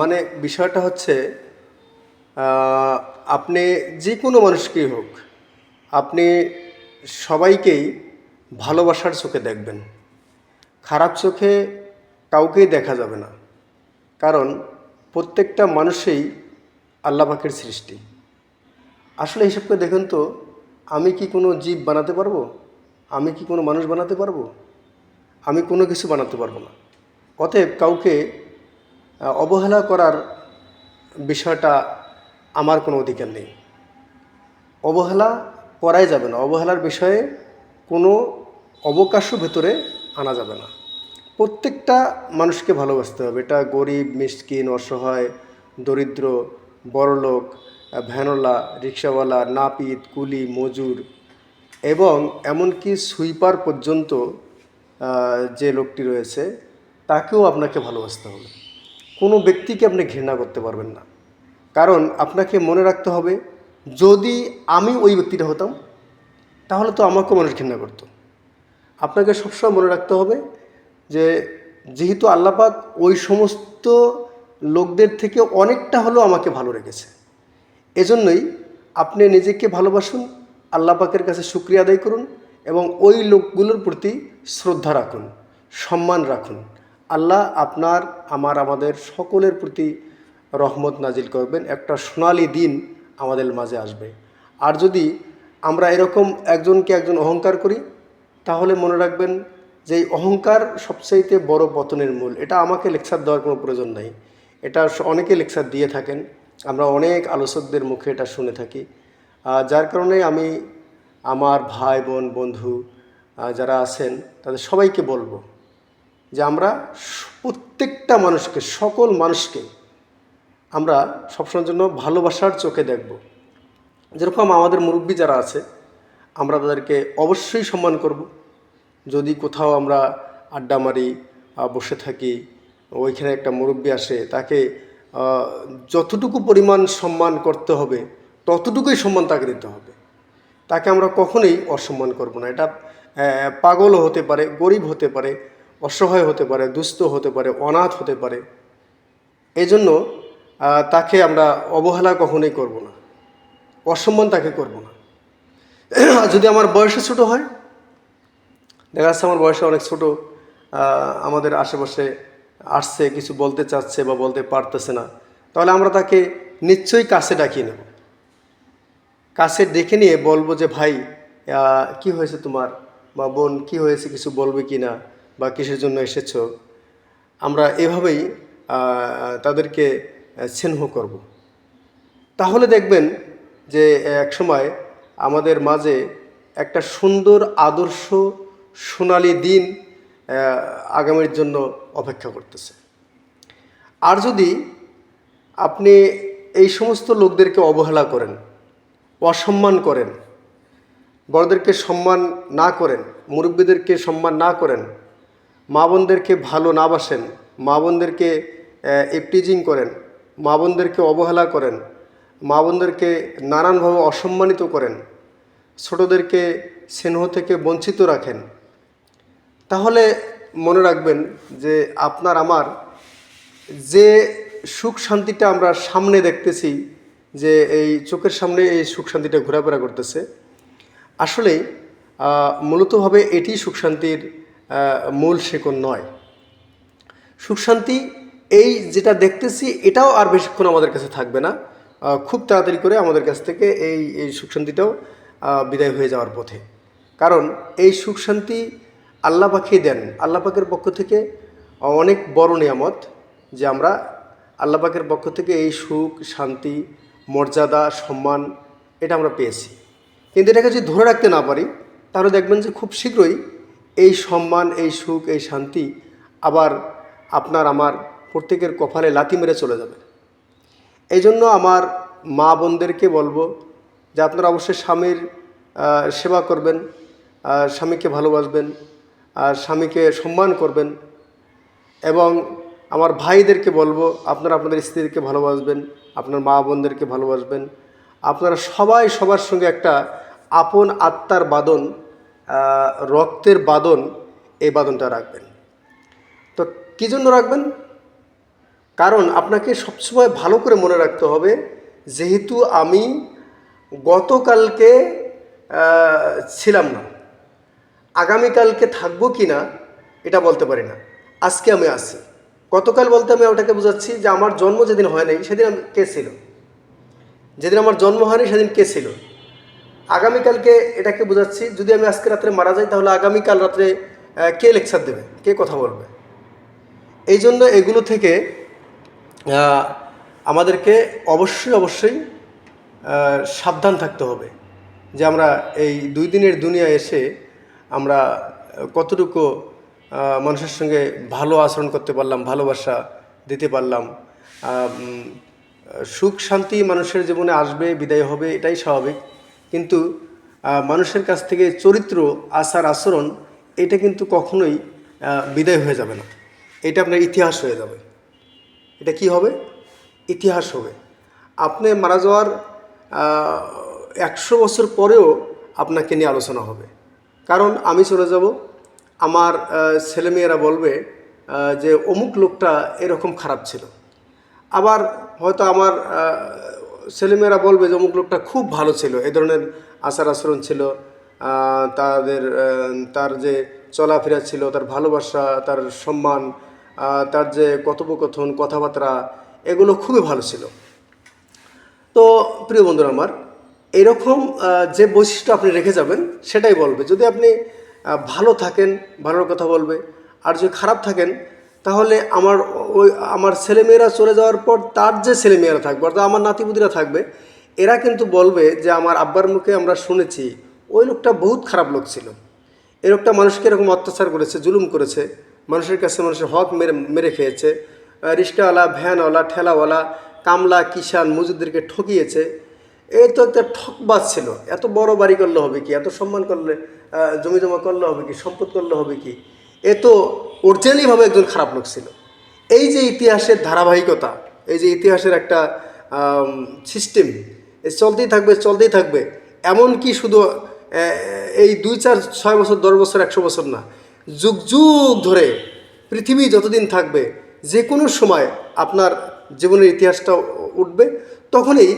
মানে বিষয়টা হচ্ছে আপনি যে কোনো মানুষকেই হোক, আপনি সবাইকেই ভালোবাসার চোখে দেখবেন। খারাপ চোখে কাউকেই দেখা যাবে না। কারণ প্রত্যেকটা মানুষই আল্লাহ পাকের সৃষ্টি। আসলে হিসাব করে দেখুন তো, আমি কি কোনো জীব বানাতে পারব? আমি কি কোনো মানুষ বানাতে পারব? আমি কোনো কিছু বানাতে পারব না। অতএব কাউকে অবহেলা করার বিষয়টা আমার কোনো অধিকার নেই। অবহেলা করাই যাবে না। অবহেলার বিষয়ে কোনো অবকাশও ভেতরে আনা যাবে না। প্রত্যেকটা মানুষকে ভালোবাসতে হবে। এটা গরিব মিসকিন অসহায় দরিদ্র বড়লোক আহ, ভ্যানওয়ালা রিক্সাওয়ালা নাপিত কুলি মজুর এবং এমনকি সুইপার পর্যন্ত যে লোকটি রয়েছে তাকেও আপনাকে ভালোবাসতে হবে। কোনো ব্যক্তিকে আপনি ঘৃণা করতে পারবেন না। কারণ আপনাকে মনে রাখতে হবে, যদি আমি ওই ব্যক্তিটা হতাম, তাহলে তো আমাকেও মানুষ ঘৃণা করতো। আপনাকে সবসময় মনে রাখতে হবে যে, যেহেতু আল্লাপাক ওই সমস্ত লোকদের থেকে অনেকটা হলেও আমাকে ভালো রেখেছে। এজন্যই আপনি নিজেকে ভালোবাসুন, আল্লাপাকের কাছে শুক্রিয়া আদায় করুন এবং ওই লোকগুলোর প্রতি শ্রদ্ধা রাখুন, সম্মান রাখুন। আল্লাহ আপনার, আমার, আমাদের সকলের প্রতি রহমত নাজিল করবেন। একটা সোনালি দিন আমাদের মাঝে আসবে। আর যদি আমরা এরকম একজনকে একজন অহংকার করি, তাহলে মনে রাখবেন যে অহংকার সবচাইতে বড় পতনের মূল। এটা আমাকে লেকচার দেওয়ার কোনো প্রয়োজন নাই। এটা অনেকে লেকচার দিয়ে থাকেন। আমরা অনেক আলোচকদের মুখে এটা শুনে থাকি। যার কারণে আমি আমার ভাই, বোন, বন্ধু যারা আছেন, তাদের সবাইকে বলব যে আমরা প্রত্যেকটা মানুষকে সকল মানুষকে আমরা সবসময়ের জন্য ভালোবাসার চোখে দেখব। যেরকম আমাদের মুরব্বী যারা আছে আমরা তাদেরকে অবশ্যই সম্মান করব। যদি কোথাও আমরা আড্ডা মারি বসে থাকি ওইখানে একটা মুরব্বী আসে তাকে যতটুকু পরিমাণ সম্মান করতে হবে ততটুকুই সম্মান তাকে দিতে হবে। তাকে আমরা কখনোই অসম্মান করব না। এটা আহ, পাগলও হতে পারে গরিব হতে পারে অসহায় হতে পারে, দুস্থ হতে পারে, অনাথ হতে পারে এই জন্য তাকে আমরা অবহেলা কখনোই করব না। অসম্মান তাকে করব না। যদি আমার বয়সে ছোট হয়, দেখা যাচ্ছে আমার বয়সে অনেক ছোট আমাদের আশেপাশে আসছে, কিছু বলতে চাচ্ছে বা বলতে পারতেছে না, তাহলে আমরা তাকে নিশ্চয়ই কাছে ডাকিয়ে নেব। কাছে ডেকে নিয়ে বলব যে, ভাই কি হয়েছে তোমার? বা বোন, কি হয়েছে? কিছু বলবে কি না? বা কিসের জন্য এসেছ, আমরা এভাবেই তাদেরকে স্নেহ করব। তাহলে দেখবেন যে, এক সময় আমাদের মাঝে একটা সুন্দর, আদর্শ, সোনালি দিন আগামীর জন্য অপেক্ষা করতেছে। আর যদি আপনি এই সমস্ত লোকদেরকে অবহেলা করেন, অসম্মান করেন, বড়দেরকে সম্মান না করেন, মুরব্বীদেরকে সম্মান না করেন মা বোনদেরকে ভালো না বাসেন, মা বোনদেরকে এপটিজিং করেন, মা বোনদেরকে অবহেলা করেন, মা বোনদেরকে নানানভাবে অসম্মানিত করেন, ছোটোদেরকে স্নেহ থেকে বঞ্চিত রাখেন। তাহলে মনে রাখবেন যে আপনার আমার যে সুখ শান্তিটা আমরা সামনে দেখতেছি, যে এই চোখের সামনে এই সুখ শান্তিটা ঘোরাফেরা করতেছে আসলে মূলতভাবে এটি সুখ শান্তির মূল শেকন নয়। সুখ শান্তি, এই যেটা দেখতেছি, এটাও আর বেশিক্ষণ আমাদের কাছে থাকবে না। খুব তাড়াতাড়ি করে আমাদের কাছ থেকে এই এই সুখ শান্তিটাও বিদায় হয়ে যাওয়ার পথে। কারণ এই সুখ শান্তি আল্লাহ পাখিয়ে দেন। আল্লাহ পাকের পক্ষ থেকে অনেক বড় নিয়ামত যে আমরা আল্লাহ পাকের পক্ষ থেকে এই সুখ, শান্তি, মর্যাদা, সম্মান, এটা আমরা পেয়েছি। কিন্তু এটাকে যদি ধরে রাখতে না পারি, তাহলে দেখবেন যে খুব শীঘ্রই এই সম্মান, এই সুখ, এই শান্তি আবার আপনার আমার প্রত্যেকের কপালে লাথি মেরে চলে যাবে। এই জন্য আমার মা বোনদেরকে বলব যে আপনারা অবশ্যই স্বামীর সেবা করবেন স্বামীকে ভালোবাসবেন স্বামীকে সম্মান করবেন এবং আমার ভাইদেরকে বলব আপনারা আপনাদের স্ত্রীদেরকে ভালোবাসবেন, আপনার মা বোনদেরকে ভালোবাসবেন। আপনারা সবাই সবার সঙ্গে একটা আপন আত্মার বাদন রক্তের বাদন এই বাদনটা রাখবেন। তো কী জন্য রাখবেন? কারণ আপনাকে সবসময় ভালো করে মনে রাখতে হবে, যেহেতু আমি গতকালকে ছিলাম না। আগামীকালকে থাকব কি না, এটা বলতে পারি না। আজকে আমি আছি। গতকাল বলতে আমি ওটাকে বোঝাচ্ছি যে আমার জন্ম যেদিন হয় নাই, সেদিন কে ছিল? যেদিন আমার জন্ম হয়নি, সেদিন কে ছিল? আগামীকালকে এটাকে বোঝাচ্ছি, যদি আমি আজকে রাত্রে মারা যাই, তাহলে আগামীকাল রাত্রে কে লেকচার দেবে? কে কথা বলবে? এই জন্য এগুলো থেকে আমাদেরকে অবশ্যই অবশ্যই সাবধান থাকতে হবে যে আমরা এই দুই দিনের দুনিয়া এসে আমরা কতটুকু মানুষের সঙ্গে ভালো আচরণ করতে পারলাম, ভালোবাসা দিতে পারলাম সুখ শান্তি মানুষের জীবনে আসবে, বিদায় হবে, এটাই স্বাভাবিক। কিন্তু মানুষের কাছ থেকে চরিত্র, আচার, আচরণ, এটা কিন্তু কখনোই বিদায় হয়ে যাবে না। এটা আপনার ইতিহাস হয়ে যাবে। এটা কি হবে? ইতিহাস হবে। আপনি মারা যাওয়ার একশো বছর পরেও আপনাকে নিয়ে আলোচনা হবে। কারণ আমি চলে যাব, আমার ছেলেমেয়েরা বলবে যে অমুক লোকটা এরকম খারাপ ছিল। আবার হয়তো আমার ছেলেমেয়েরা বলবে যে অমুক লোকটা খুব ভালো ছিল, এ ধরনের আচার আচরণ ছিল তাদের তার যে চলাফেরা ছিল, তার ভালোবাসা, তার সম্মান তার যে কথোপকথন, কথাবার্তা, এগুলো খুবই ভালো ছিল। তো প্রিয় বন্ধুরা আমার, এরকম যে বৈশিষ্ট্য আপনি রেখে যাবেন, সেটাই বলবে। যদি আপনি ভালো থাকেন, ভালোর কথা বলবে, আর যদি খারাপ থাকেন তাহলে আমার ওই আমার ছেলেমেয়েরা চলে যাওয়ার পর তার যে ছেলেমেয়েরা থাকবে অর্থাৎ আমার নাতিপুতিরা থাকবে এরা কিন্তু বলবে যে আমার আব্বার মুখে আমরা শুনেছি ওই লোকটা বহুত খারাপ লোক ছিল। এই লোকটা মানুষকে এরকম অত্যাচার করেছে জুলুম করেছে। মানুষের কাছে মানুষের হক মেরে মেরে খেয়েছে। আহ, রিক্সাওয়ালা ভ্যানওয়ালা ঠেলাওয়ালা কামলা কিষান মজুদদেরকে ঠকিয়েছে। এই তো একটা ঠকবাজ ছিল। এত বড় বাড়ি করলে হবে কি? এত সম্মান করলে জমি জমা করলে হবে কি? সম্পদ করলে হবে কি? এ তো অরিজিনালিভাবে একজন খারাপ লোক ছিল। এই যে ইতিহাসের ধারাবাহিকতা, এই যে ইতিহাসের একটা সিস্টেম চলতেই থাকবে চলতেই থাকবে। এমন কি শুধু এই দুই চার, ছয় বছর, দশ বছর, একশো বছর না, যুগ যুগ ধরে পৃথিবী যতদিন থাকবে, যে কোনো সময় আপনার জীবনের ইতিহাসটা উঠবে, তখনই